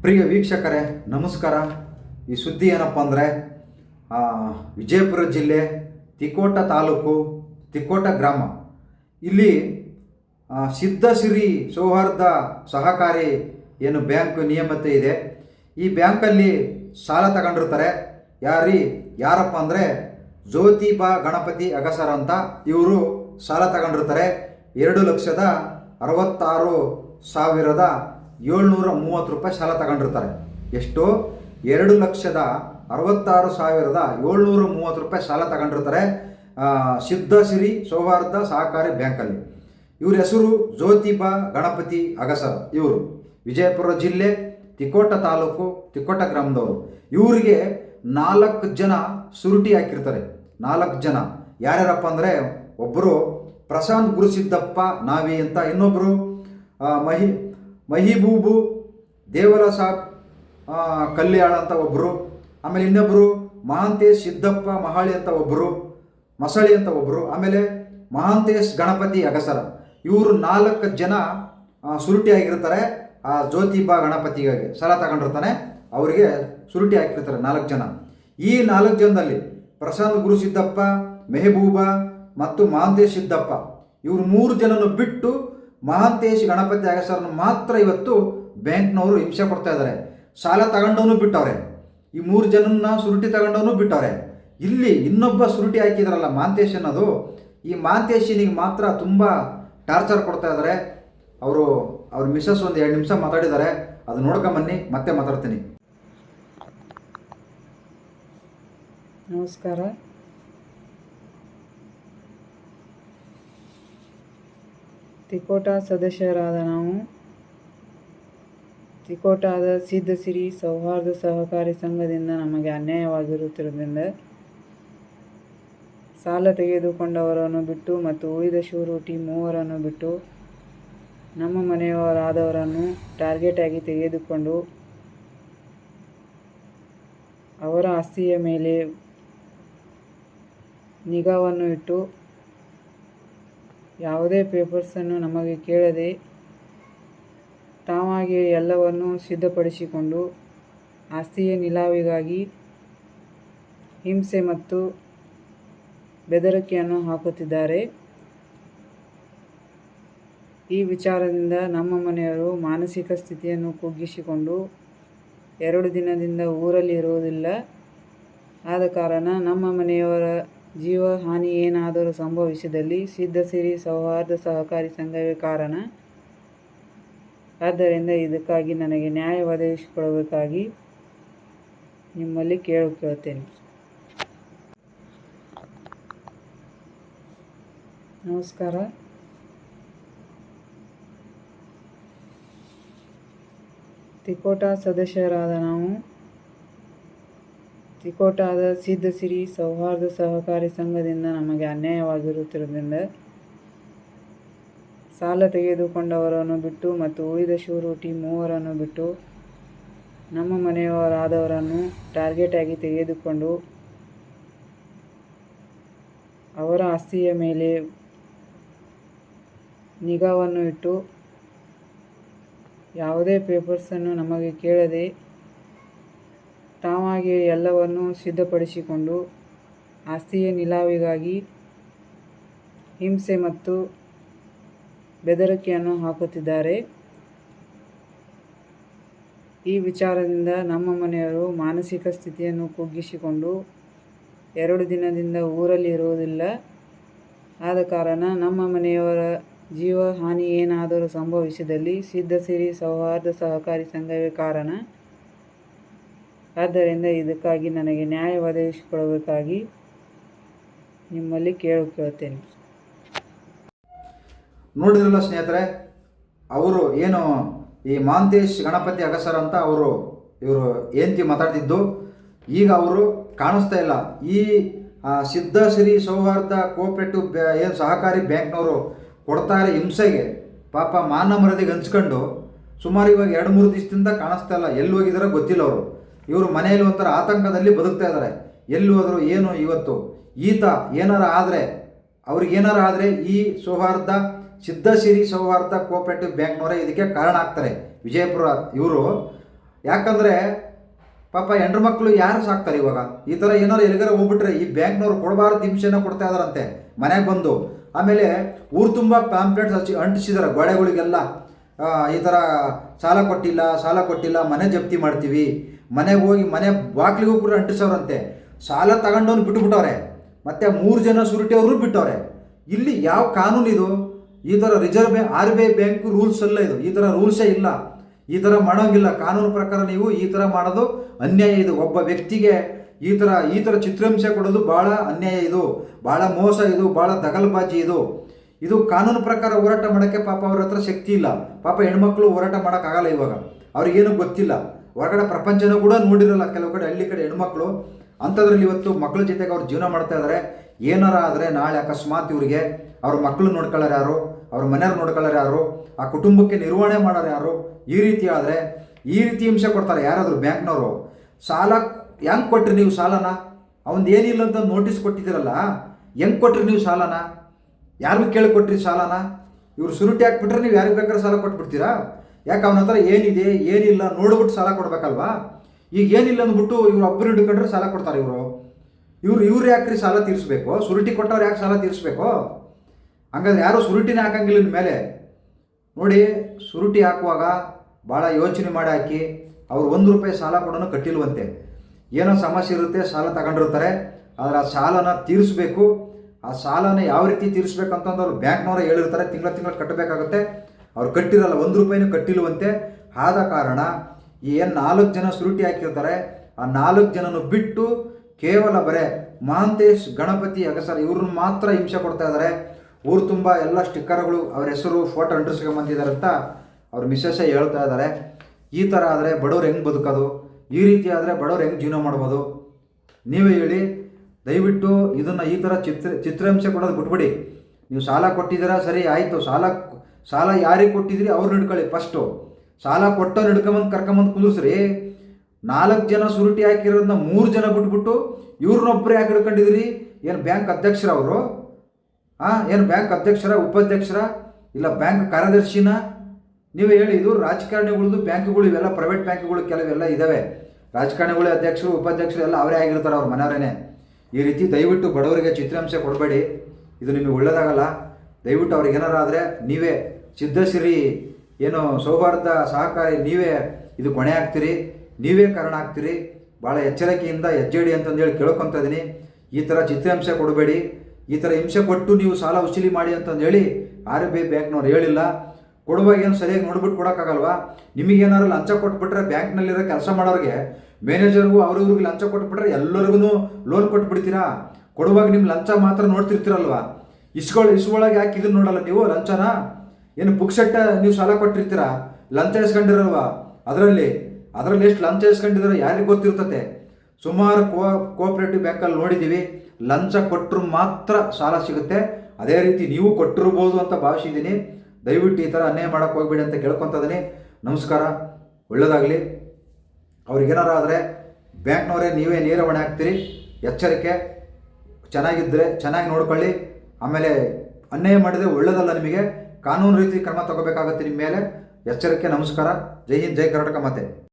ಪ್ರಿಯ ವೀಕ್ಷಕರೇ, ನಮಸ್ಕಾರ. ಈ ಸುದ್ದಿ ಏನಪ್ಪ ಅಂದರೆ ವಿಜಯಪುರ ಜಿಲ್ಲೆ ತಿಕೋಟ ತಾಲೂಕು, ತಿಕೋಟ ಗ್ರಾಮ. ಇಲ್ಲಿ ಸಿದ್ಧಸಿರಿ ಸೌಹಾರ್ದ ಸಹಕಾರಿ ಏನು ಬ್ಯಾಂಕ್ ನಿಯಮತೆ ಇದೆ. ಈ ಬ್ಯಾಂಕಲ್ಲಿ ಸಾಲ ತಗೊಂಡಿರ್ತಾರೆ. ಯಾರಿ, ಯಾರಪ್ಪ ಅಂದರೆ, ಜ್ಯೋತಿಬಾ ಗಣಪತಿ ಅಗಸರ ಅಂತ ಇವರು ಸಾಲ ತಗೊಂಡಿರ್ತಾರೆ. ಎರಡು ಲಕ್ಷದ ಅರವತ್ತಾರು ಸಾವಿರದ ಏಳ್ನೂರ ಮೂವತ್ತು ರೂಪಾಯಿ ಸಾಲ ತಗೊಂಡಿರ್ತಾರೆ. ಎಷ್ಟು? ಎರಡು ಲಕ್ಷದ ಅರವತ್ತಾರು ಸಾವಿರದ ಏಳ್ನೂರ ಮೂವತ್ತು ರೂಪಾಯಿ ಸಾಲ ತಗೊಂಡಿರ್ತಾರೆ ಸಿದ್ಧ ಸಿದ್ಧಸಿರಿ ಸೌಹಾರ್ದ ಸಹಕಾರಿ ಬ್ಯಾಂಕಲ್ಲಿ. ಇವ್ರ ಹೆಸರು ಜ್ಯೋತಿಬಾ ಗಣಪತಿ ಅಗಸರ. ಇವರು ವಿಜಯಪುರ ಜಿಲ್ಲೆ, ತಿಕೋಟ ತಾಲೂಕು, ತಿಕೋಟ ಗ್ರಾಮದವರು. ಇವರಿಗೆ ನಾಲ್ಕು ಜನ ಸುರುಟಿ ಹಾಕಿರ್ತಾರೆ. ನಾಲ್ಕು ಜನ. ಯಾರ್ಯಾರಪ್ಪ ಅಂದರೆ ಒಬ್ಬರು ಪ್ರಶಾಂತ್ ಗುರುಸಿದ್ದಪ್ಪ ನಾವಿ ಅಂತ ಇನ್ನೊಬ್ಬರು ಮಹಿ ಮಹಿಬೂಬು ದೇವಲ ಸಾಬ್ ಕಲ್ಯಾಣ ಅಂತ ಒಬ್ಬರು ಆಮೇಲೆ ಇನ್ನೊಬ್ಬರು ಮಹಾಂತೇಶ್ ಸಿದ್ದಪ್ಪ ಮಹಾಳಿ ಅಂತ ಒಬ್ಬರು ಮಸಳಿ ಅಂತ ಒಬ್ಬರು ಆಮೇಲೆ ಮಹಾಂತೇಶ್ ಗಣಪತಿ ಅಗಸರ. ಇವರು ನಾಲ್ಕು ಜನ ಸುರುಟಿ ಆಗಿರ್ತಾರೆ ಆ, ಜ್ಯೋತಿಬಾ ಗಣಪತಿಗಾಗಿ. ಸಾಲ ತಗೊಂಡಿರ್ತಾನೆ, ಅವರಿಗೆ ಸುರುಟಿ ಹಾಕಿರ್ತಾರೆ ನಾಲ್ಕು ಜನ. ಈ ನಾಲ್ಕು ಜನದಲ್ಲಿ ಪ್ರಶಾಂತ್ ಗುರು ಸಿದ್ದಪ್ಪ, ಮೆಹಬೂಬಾ ಮತ್ತು ಮಹಾಂತೇಶ್ ಸಿದ್ದಪ್ಪ. ಇವರು ಮೂರು ಜನನು ಬಿಟ್ಟು ಮಹಾಂತೇಶ್ ಗಣಪತಿ ಅಗಸರನ್ನು ಮಾತ್ರ ಇವತ್ತು ಬ್ಯಾಂಕ್ನವರು ಹಿಂಸೆ ಕೊಡ್ತಾ ಇದ್ದಾರೆ. ಸಾಲ ತಗೊಂಡವನು ಬಿಟ್ಟವ್ರೆ. ಈ ಮೂರು ಜನನ್ನ ಸುರುಟಿ ತಗೊಂಡವನು ಬಿಟ್ಟವ್ರೆ. ಇಲ್ಲಿ ಇನ್ನೊಬ್ಬ ಸುರುಟಿ ಹಾಕಿದ್ರಲ್ಲ ಮಾಂತೇಶ್ ಅನ್ನೋದು. ಈ ಮಾಂತೇಶಿನಿಗೆ ಮಾತ್ರ ತುಂಬ ಟಾರ್ಚರ್ ಕೊಡ್ತಾ ಇದ್ದಾರೆ. ಅವರು, ಅವ್ರ ಮಿಸಸ್ ಒಂದು ಎರಡು ನಿಮಿಷ ಮಾತಾಡಿದ್ದಾರೆ. ಅದು ನೋಡ್ಕೊಂಬನ್ನಿ ಮತ್ತೆ ಮಾತಾಡ್ತೀನಿ. ನಮಸ್ಕಾರ. ತಿಕೋಟ ಸದಸ್ಯರಾದ ನಾವು. ತ್ರಿಕೋಟಾದ ಸಿದ್ಧ ಸಿರಿ ಸೌಹಾರ್ದ ಸಹಕಾರಿ ಸಂಘದಿಂದ ನಮಗೆ ಅನ್ಯಾಯವಾಗಿರುತ್ತಿರುವುದರಿಂದ ಸಾಲ ತೆಗೆದುಕೊಂಡವರನ್ನು ಬಿಟ್ಟು ಮತ್ತು ಉಳಿದ ಶೂರೂಟಿ ಮೂವರನ್ನು ಬಿಟ್ಟು ನಮ್ಮ ಮನೆಯವರಾದವರನ್ನು ಟಾರ್ಗೆಟ್ ಆಗಿ ತೆಗೆದುಕೊಂಡು ಅವರ ಆಸ್ತಿಯ ಮೇಲೆ ನಿಗಾವನ್ನು ಇಟ್ಟು ಯಾವುದೇ ಪೇಪರ್ಸನ್ನು ನಮಗೆ ಕೇಳದೆ ತಾವಾಗಿಯೇ ಎಲ್ಲವನ್ನು ಸಿದ್ಧಪಡಿಸಿಕೊಂಡು ಆಸ್ತಿಯ ನಿಲಾವಿಗಾಗಿ ಹಿಂಸೆ ಮತ್ತು ಬೆದರಿಕೆಯನ್ನು ಹಾಕುತ್ತಿದ್ದಾರೆ. ಈ ವಿಚಾರದಿಂದ ನಮ್ಮ ಮನೆಯವರು ಮಾನಸಿಕ ಸ್ಥಿತಿಯನ್ನು ಕುಗ್ಗಿಸಿಕೊಂಡು ಎರಡು ದಿನದಿಂದ ಊರಲ್ಲಿ ಇರುವುದಿಲ್ಲ. ಆದ ಕಾರಣ ನಮ್ಮ ಮನೆಯವರ ಜೀವ ಹಾನಿ ಏನಾದರೂ ಸಂಭವಿಸಿದಲ್ಲಿ ಸಿದ್ಧಸಿರಿ ಸೌಹಾರ್ದ ಸಹಕಾರಿ ಸಂಘವೇ ಕಾರಣ. ಆದ್ದರಿಂದ ಇದಕ್ಕಾಗಿ ನನಗೆ ನ್ಯಾಯ ಒದಗಿಸಿಕೊಡಬೇಕಾಗಿ ನಿಮ್ಮಲ್ಲಿ ಕೇಳು ಕೇಳುತ್ತೇನೆ. ನಮಸ್ಕಾರ. ತ್ರಿಕೋಟ ಸದಸ್ಯರಾದ ನಾವು ತಿಕೋಟಾದ ಸಿದ್ಧಸಿರಿ ಸೌಹಾರ್ದ ಸಹಕಾರಿ ಸಂಘದಿಂದ ನಮಗೆ ಅನ್ಯಾಯವಾಗಿರುತ್ತಿರುವುದರಿಂದ ಸಾಲ ತೆಗೆದುಕೊಂಡವರನ್ನು ಬಿಟ್ಟು ಮತ್ತು ಉಳಿದ ಶೂರೂಟಿ ಮೂವರನ್ನು ಬಿಟ್ಟು ನಮ್ಮ ಮನೆಯವರಾದವರನ್ನು ಟಾರ್ಗೆಟ್ ಆಗಿ ತೆಗೆದುಕೊಂಡು ಅವರ ಆಸ್ತಿಯ ಮೇಲೆ ನಿಗಾವನ್ನು ಇಟ್ಟು ಯಾವುದೇ ಪೇಪರ್ಸನ್ನು ನಮಗೆ ಕೇಳದೆ ತಾವಾಗಿಯೇ ಎಲ್ಲವನ್ನು ಸಿದ್ಧಪಡಿಸಿಕೊಂಡು ಆಸ್ತಿಯ ನಿಲಾವಿಗಾಗಿ ಹಿಂಸೆ ಮತ್ತು ಬೆದರಿಕೆಯನ್ನು ಹಾಕುತ್ತಿದ್ದಾರೆ. ಈ ವಿಚಾರದಿಂದ ನಮ್ಮ ಮನೆಯವರು ಮಾನಸಿಕ ಸ್ಥಿತಿಯನ್ನು ಕುಗ್ಗಿಸಿಕೊಂಡು ಎರಡು ದಿನದಿಂದ ಊರಲ್ಲಿ ಇರುವುದಿಲ್ಲ. ಆದ ಕಾರಣ ನಮ್ಮ ಮನೆಯವರ ಜೀವ ಹಾನಿ ಏನಾದರೂ ಸಂಭವಿಸಿದಲ್ಲಿ ಸಿದ್ಧಸಿರಿ ಸೌಹಾರ್ದ ಸಹಕಾರಿ ಸಂಘವೇ ಕಾರಣ. ಆದ್ದರಿಂದ ಇದಕ್ಕಾಗಿ ನನಗೆ ನ್ಯಾಯ ಒದಗಿಸಿಕೊಡಬೇಕಾಗಿ ನಿಮ್ಮಲ್ಲಿ ಕೇಳು ಕೇಳ್ತೇನೆ ನೋಡಿದ್ರಲ್ಲ ಸ್ನೇಹಿತರೆ, ಅವರು ಏನು ಈ ಮಾಂತೇಶ್ ಗಣಪತಿ ಅಗಸರ್ ಅಂತ ಅವರು ಇವರು ಏಂತಿ ಮಾತಾಡ್ತಿದ್ದು, ಈಗ ಅವರು ಕಾಣಿಸ್ತಾ ಇಲ್ಲ. ಈ ಸಿದ್ಧ ಸಿದ್ಧಶ್ರೀ ಸೌಹಾರ್ದ ಕೋಪರೇಟಿವ್ ಬ್ಯಾ, ಏನು ಸಹಕಾರಿ ಬ್ಯಾಂಕ್ನವರು ಕೊಡ್ತಾರೆ ಹಿಂಸೆಗೆ. ಪಾಪ ಮಾನ ಮರದಿಗೆ ಹಂಚ್ಕೊಂಡು ಸುಮಾರು ಇವಾಗ ಎರಡು ಮೂರು ದಿವಸದಿಂದ ಕಾಣಿಸ್ತಾ ಇಲ್ಲ. ಎಲ್ಲಿ ಹೋಗಿದಾರೋ ಗೊತ್ತಿಲ್ಲ ಅವರು. ಇವರು ಮನೆಯಲ್ಲಿ ಒಂಥರ ಆತಂಕದಲ್ಲಿ ಬದುಕ್ತಾ ಇದ್ದಾರೆ. ಎಲ್ಲಿ ಹೋದರೂ ಏನು ಇವತ್ತು? ಈತ ಏನಾರ ಆದರೆ, ಅವ್ರಿಗೆ ಏನಾರ ಆದರೆ ಈ ಸೌಹಾರ್ದ, ಸಿದ್ಧಶಿರಿ ಸೌಹಾರ್ದ ಕೋಆಪರೇಟಿವ್ ಬ್ಯಾಂಕ್ನವರೇ ಇದಕ್ಕೆ ಕಾರಣ ಆಗ್ತಾರೆ. ವಿಜಯಪುರ ಇವರು. ಯಾಕಂದರೆ, ಪಾಪ ಹೆಂಡ್ರು ಮಕ್ಕಳು ಯಾರು ಸಾಕ್ತಾರೆ ಇವಾಗ? ಈ ಥರ ಏನಾರು ಎಲ್ಲಿಗಾರ ಹೋಗ್ಬಿಟ್ರೆ ಈ ಬ್ಯಾಂಕ್ನವ್ರು ಕೊಡಬಾರ್ದು ಹಿಂಸೆನ ಕೊಡ್ತಾ ಇದಾರಂತೆ ಮನೆಗೆ ಬಂದು. ಆಮೇಲೆ ಊರು ತುಂಬ ಪ್ಯಾಂಪ್ಲೆಟ್ಸ್ ಹಚ್ಚಿ ಅಂಟಿಸಿದಾರೆ ಗೋಡೆಗಳಿಗೆಲ್ಲ. ಈ ಥರ ಸಾಲ ಕೊಟ್ಟಿಲ್ಲ ಸಾಲ ಕೊಟ್ಟಿಲ್ಲ, ಮನೆ ಜಪ್ತಿ ಮಾಡ್ತೀವಿ. ಮನೆಗೆ ಹೋಗಿ ಮನೆ ಬಾಗಿಲಿಗೂ ಕೂಡ ಅಂಟಿಸೋರಂತೆ. ಸಾಲ ತಗೊಂಡವ್ನು ಬಿಟ್ಟುಬಿಟ್ಟವ್ರೆ ಮತ್ತು ಮೂರು ಜನ ಸುರಿಟಿಯವರು ಬಿಟ್ಟವ್ರೆ. ಇಲ್ಲಿ ಯಾವ ಕಾನೂನು ಇದು? ಈ ಥರ reserve bank R B I bank rules ಅಲ್ಲ ಇದು. ಈ ಥರ ರೂಲ್ಸೇ ಇಲ್ಲ. ಈ ಥರ ಮಾಡೋಂಗಿಲ್ಲ. ಕಾನೂನು ಪ್ರಕಾರ ನೀವು ಈ ಥರ ಮಾಡೋದು ಅನ್ಯಾಯ ಇದು. ಒಬ್ಬ ವ್ಯಕ್ತಿಗೆ ಈ ಥರ ಈ ಥರ ಚಿತ್ರಹಿಂಸೆ ಕೊಡೋದು ಭಾಳ ಅನ್ಯಾಯ ಇದು. ಭಾಳ ಮೋಸ ಇದು. ಭಾಳ ದಗಲ್ಬಾಜಿ ಇದು. ಇದು ಕಾನೂನು ಪ್ರಕಾರ ಹೋರಾಟ ಮಾಡೋಕ್ಕೆ ಪಾಪ ಅವ್ರ ಹತ್ರ ಶಕ್ತಿ ಇಲ್ಲ. ಪಾಪ ಹೆಣ್ಮಕ್ಳು ಹೋರಾಟ ಮಾಡೋಕ್ಕಾಗಲ್ಲ ಇವಾಗ. ಅವ್ರಿಗೇನು ಗೊತ್ತಿಲ್ಲ. ಹೊರಗಡೆ ಪ್ರಪಂಚನೂ ಕೂಡ ನೋಡಿರಲ್ಲ ಕೆಲವು ಕಡೆ ಹಳ್ಳಿ ಕಡೆ ಹೆಣ್ಮಕ್ಳು. ಅಂಥದ್ರಲ್ಲಿ ಇವತ್ತು ಮಕ್ಕಳ ಜೊತೆಗೆ ಅವ್ರು ಜೀವನ ಮಾಡ್ತಾ ಇದ್ದಾರೆ ಏನಾರ ಆದರೆ ನಾಳೆ ಅಕಸ್ಮಾತ್ ಇವರಿಗೆ ಅವ್ರ ಮಕ್ಕಳು ನೋಡ್ಕೊಳ್ಳೋರು ಯಾರು? ಅವ್ರ ಮನೆಯವ್ರು ನೋಡ್ಕೊಳ್ಳೋರು ಯಾರು? ಆ ಕುಟುಂಬಕ್ಕೆ ನಿರ್ವಹಣೆ ಮಾಡೋರು ಯಾರು? ಈ ರೀತಿ ಆದರೆ ಈ ರೀತಿ ಹಿಂಸೆ ಕೊಡ್ತಾರೆ ಯಾರಾದರೂ ಬ್ಯಾಂಕ್ನವರು. ಸಾಲ ಹೆಂಗೆ ಕೊಟ್ರಿ ನೀವು ಸಾಲನ? ಅವನ್ದು ಏನಿಲ್ಲ ಅಂತ ನೋಟಿಸ್ ಕೊಟ್ಟಿದ್ದೀರಲ್ಲ? ಹೆಂಗೆ ಕೊಟ್ರಿ ನೀವು ಸಾಲನ? ಯಾರಿಗೂ ಕೇಳಿ ಕೊಟ್ರಿ ಸಾಲನ? ಇವ್ರು ಸುರುಟಿ ಹಾಕ್ಬಿಟ್ರೆ ನೀವು ಯಾರಿಗೆ ಬೇಕಾದ್ರೆ ಸಾಲ ಕೊಟ್ಬಿಡ್ತೀರಾ? ಯಾಕೆ ಅವನ ಹತ್ರ ಏನಿದೆ, ಏನಿಲ್ಲ ನೋಡ್ಬಿಟ್ಟು ಸಾಲ ಕೊಡ್ಬೇಕಲ್ವಾ? ಈಗ ಏನಿಲ್ಲ ಅಂದ್ಬಿಟ್ಟು ಇವ್ರು ಒಬ್ಬರು ಹಿಡ್ಕೊಂಡ್ರೆ ಸಾಲ ಕೊಡ್ತಾರೆ ಇವರು. ಇವ್ರು ಇವ್ರು ಯಾಕ್ರಿ ಸಾಲ ತೀರಿಸ್ಬೇಕು? ಸುರುಟಿ ಕೊಟ್ಟವ್ರು ಯಾಕೆ ಸಾಲ ತೀರಿಸ್ಬೇಕು? ಹಂಗಾದ್ರೆ ಯಾರು ಸುರುಟಿನೇ ಹಾಕಂಗಿಲ್ಲ ಮೇಲೆ. ನೋಡಿ, ಸುರುಟಿ ಹಾಕುವಾಗ ಭಾಳ ಯೋಚನೆ ಮಾಡಿ ಹಾಕಿ, ಅವ್ರು ಒಂದು ರೂಪಾಯಿ ಸಾಲ ಕೊಡೋನು ಕಟ್ಟಿಲ್ವಂತೆ. ಏನೋ ಸಮಸ್ಯೆ ಇರುತ್ತೆ, ಸಾಲ ತಗೊಂಡಿರ್ತಾರೆ. ಆದರೆ ಆ ಸಾಲನ ತೀರಿಸ್ಬೇಕು. ಆ ಸಾಲನ ಯಾವ ರೀತಿ ತೀರಿಸ್ಬೇಕಂತಂದು ಅವ್ರು ಬ್ಯಾಂಕ್ನವರೇ ಹೇಳಿರ್ತಾರೆ, ತಿಂಗಳ ತಿಂಗಳು ಕಟ್ಟಬೇಕಾಗುತ್ತೆ. ಅವ್ರು ಕಟ್ಟಿರಲ್ಲ, ಒಂದು ರೂಪಾಯಿನೂ ಕಟ್ಟಿಲ್ವಂತೆ. ಆದ ಕಾರಣ ಏನು ನಾಲ್ಕು ಜನ ಸುರುಟಿ ಹಾಕಿರ್ತಾರೆ, ಆ ನಾಲ್ಕು ಜನನು ಬಿಟ್ಟು ಕೇವಲ ಬರೇ ಮಹಾಂತೇಶ್, ಗಣಪತಿ, ಅಗಸರ್, ಇವ್ರನ್ನ ಮಾತ್ರ ಹಿಂಸೆ ಕೊಡ್ತಾ ಇದ್ದಾರೆ. ಊರು ತುಂಬ ಎಲ್ಲ ಸ್ಟಿಕ್ಕರ್ಗಳು ಅವ್ರ ಹೆಸರು ಫೋಟೋ ಅಂಟಿಸ್ಕೊಂಬಂದಿದ್ದಾರೆ ಅಂತ ಅವ್ರ ಮಿಸ್ಸಸ್ಸೇ ಹೇಳ್ತಾ ಇದ್ದಾರೆ. ಈ ಥರ ಆದರೆ ಬಡವ್ರು ಹೆಂಗೆ ಬದುಕೋದು? ಈ ರೀತಿ ಆದರೆ ಬಡವ್ರು ಹೆಂಗೆ ಜೀವನ ಮಾಡ್ಬೋದು? ನೀವೇ ಹೇಳಿ. ದಯವಿಟ್ಟು ಇದನ್ನು ಈ ಥರ ಚಿತ್ರ ಚಿತ್ರಹಿಂಸೆ ಕೊಡೋದು ಬಿಟ್ಬಿಡಿ. ನೀವು ಸಾಲ ಕೊಟ್ಟಿದ್ದೀರಾ? ಸರಿ, ಆಯಿತು. ಸಾಲ ಸಾಲ ಯಾರಿಗೆ ಕೊಟ್ಟಿದ್ರಿ? ಅವ್ರು ಹಿಡ್ಕೊಳ್ಳಿ ಫಸ್ಟು ಸಾಲ ಕೊಟ್ಟವ್ರು ಹಿಡ್ಕೊಂಬಂದು ಕರ್ಕೊಂಬಂದು ಕುಂದಿಸ್ರಿ. ನಾಲ್ಕು ಜನ ಸುರುಟಿ ಹಾಕಿರೋದನ್ನ ಮೂರು ಜನ ಬಿಟ್ಬಿಟ್ಟು ಇವ್ರನ್ನೊಬ್ಬರೇ ಯಾಕೆ ಹಿಡ್ಕೊಂಡಿದ್ರಿ ಏನು ಬ್ಯಾಂಕ್ ಅಧ್ಯಕ್ಷರ ಅವರು? ಹಾಂ ಏನು ಬ್ಯಾಂಕ್ ಅಧ್ಯಕ್ಷರ, ಉಪಾಧ್ಯಕ್ಷರ, ಇಲ್ಲ ಬ್ಯಾಂಕ್ ಕಾರ್ಯದರ್ಶಿನ? ನೀವು ಹೇಳಿ, ಇದು ರಾಜಕಾರಣಿಗಳದ್ದು ಬ್ಯಾಂಕ್ಗಳು ಇವೆಲ್ಲ ಪ್ರೈವೇಟ್ ಬ್ಯಾಂಕ್ಗಳು ಕೆಲವೆಲ್ಲ ಇದ್ದಾವೆ ರಾಜಕಾರಣಿಗಳೇ ಅಧ್ಯಕ್ಷರು, ಉಪಾಧ್ಯಕ್ಷರು ಎಲ್ಲ ಅವರೇ ಆಗಿರ್ತಾರೆ ಅವ್ರ ಮನೆಯವರೇನೆ. ಈ ರೀತಿ ದಯವಿಟ್ಟು ಬಡವರಿಗೆ ಚಿತ್ರಾಂಶ ಕೊಡಬೇಡಿ. ಇದು ನಿಮಗೆ ಒಳ್ಳೆಯದಾಗಲ್ಲ ದಯವಿಟ್ಟು ಅವ್ರಿಗೆ ಏನಾರು ಆದರೆ ನೀವೇ ಸಿದ್ಧಶ್ರೀ, ಏನು ಸೌಹಾರ್ದ ಸಹಕಾರಿ, ನೀವೇ ಇದು ಕೊನೆ ಆಗ್ತೀರಿ, ನೀವೇ ಕಾರಣ ಆಗ್ತೀರಿ. ಭಾಳ ಎಚ್ಚರಿಕೆಯಿಂದ ಹೆಜ್ಜೆಡಿ ಅಂತಂದೇಳಿ ಕೇಳ್ಕೊತ ಇದ್ದೀನಿ ಈ ಥರ ಚಿತ್ರಹಿಂಸೆ ಕೊಡಬೇಡಿ. ಈ ಥರ ಹಿಂಸೆ ಕೊಟ್ಟು ನೀವು ಸಾಲ ವಸೂಲಿ ಮಾಡಿ ಅಂತಂದೇಳಿ ಆರ್ ಬಿ ಐ ಬ್ಯಾಂಕ್ನವ್ರು ಹೇಳಿಲ್ಲ. ಕೊಡುವಾಗ ಏನು ಸರಿಯಾಗಿ ನೋಡ್ಬಿಟ್ಟು ಕೊಡೋಕ್ಕಾಗಲ್ವಾ? ನಿಮಗೇನಾದ್ರು ಲಂಚ ಕೊಟ್ಬಿಟ್ರೆ ಬ್ಯಾಂಕ್ನಲ್ಲಿರೋ ಕೆಲಸ ಮಾಡೋರಿಗೆ, ಮ್ಯಾನೇಜರ್ಗೂ ಅವ್ರಿವ್ರಿಗೆ ಲಂಚ ಕೊಟ್ಬಿಟ್ರೆ ಎಲ್ಲರಿಗೂ ಲೋನ್ ಕೊಟ್ಬಿಡ್ತೀರಾ? ಕೊಡುವಾಗ ನಿಮ್ಮ ಲಂಚ ಮಾತ್ರ ನೋಡ್ತಿರ್ತೀರಲ್ವಾ? ಇಸ್ಕೊಳ್ ಇಸ್ಕೊಳಗೆ ಯಾಕೆ ಇದನ್ನು ನೋಡಲ್ಲ ನೀವು ಲಂಚನ? ಏನು ಪುಕ್ಸೆಟ್ಟ ನೀವು ಸಾಲ ಕೊಟ್ಟಿರ್ತೀರಾ? ಲಂಚ ಇಸ್ಕೊಂಡಿರಲ್ವಾ ಅದರಲ್ಲಿ ಅದರಲ್ಲಿ ಎಷ್ಟು ಲಂಚ ಇಸ್ಕೊಂಡಿದಾರೋ ಯಾರಿಗೆ ಗೊತ್ತಿರ್ತತೆ? ಸುಮಾರು ಕೋ ಕೋಆಪ್ರೇಟಿವ್ ಬ್ಯಾಂಕಲ್ಲಿ ನೋಡಿದ್ದೀವಿ ಲಂಚ ಕೊಟ್ಟರು ಮಾತ್ರ ಸಾಲ ಸಿಗುತ್ತೆ. ಅದೇ ರೀತಿ ನೀವು ಕೊಟ್ಟಿರ್ಬೋದು ಅಂತ ಭಾವಿಸಿದ್ದೀನಿ. ದಯವಿಟ್ಟು ಈ ಥರ ಅನ್ಯಾಯ ಮಾಡೋಕ್ಕೆ ಹೋಗ್ಬೇಡಿ ಅಂತ ಕೇಳ್ಕೊತ ಇದ್ದೀನಿ ನಮಸ್ಕಾರ. ಒಳ್ಳೆಯದಾಗಲಿ ಅವ್ರಿಗೇನಾರು ಆದರೆ ಬ್ಯಾಂಕ್ನವರೇ ನೀವೇ ನೇರ ಹೊಣೆ ಹಾಕ್ತೀರಿ. ಎಚ್ಚರಿಕೆ. ಚೆನ್ನಾಗಿದ್ದರೆ ಚೆನ್ನಾಗಿ ನೋಡ್ಕೊಳ್ಳಿ. ಆಮೇಲೆ ಅನ್ಯಾಯ ಮಾಡಿದರೆ ಒಳ್ಳೆಯದಲ್ಲ ನಿಮಗೆ. ಕಾನೂನು ರೀತಿ ಕ್ರಮ ತಗೋಬೇಕಾಗತ್ತೆ ನಿಮ್ಮ ಮೇಲೆ. ಎಚ್ಚರಿಕೆ ನಮಸ್ಕಾರ. ಜೈ ಹಿಂದ್ ಜೈ ಕರ್ನಾಟಕ ಮಾತೆ.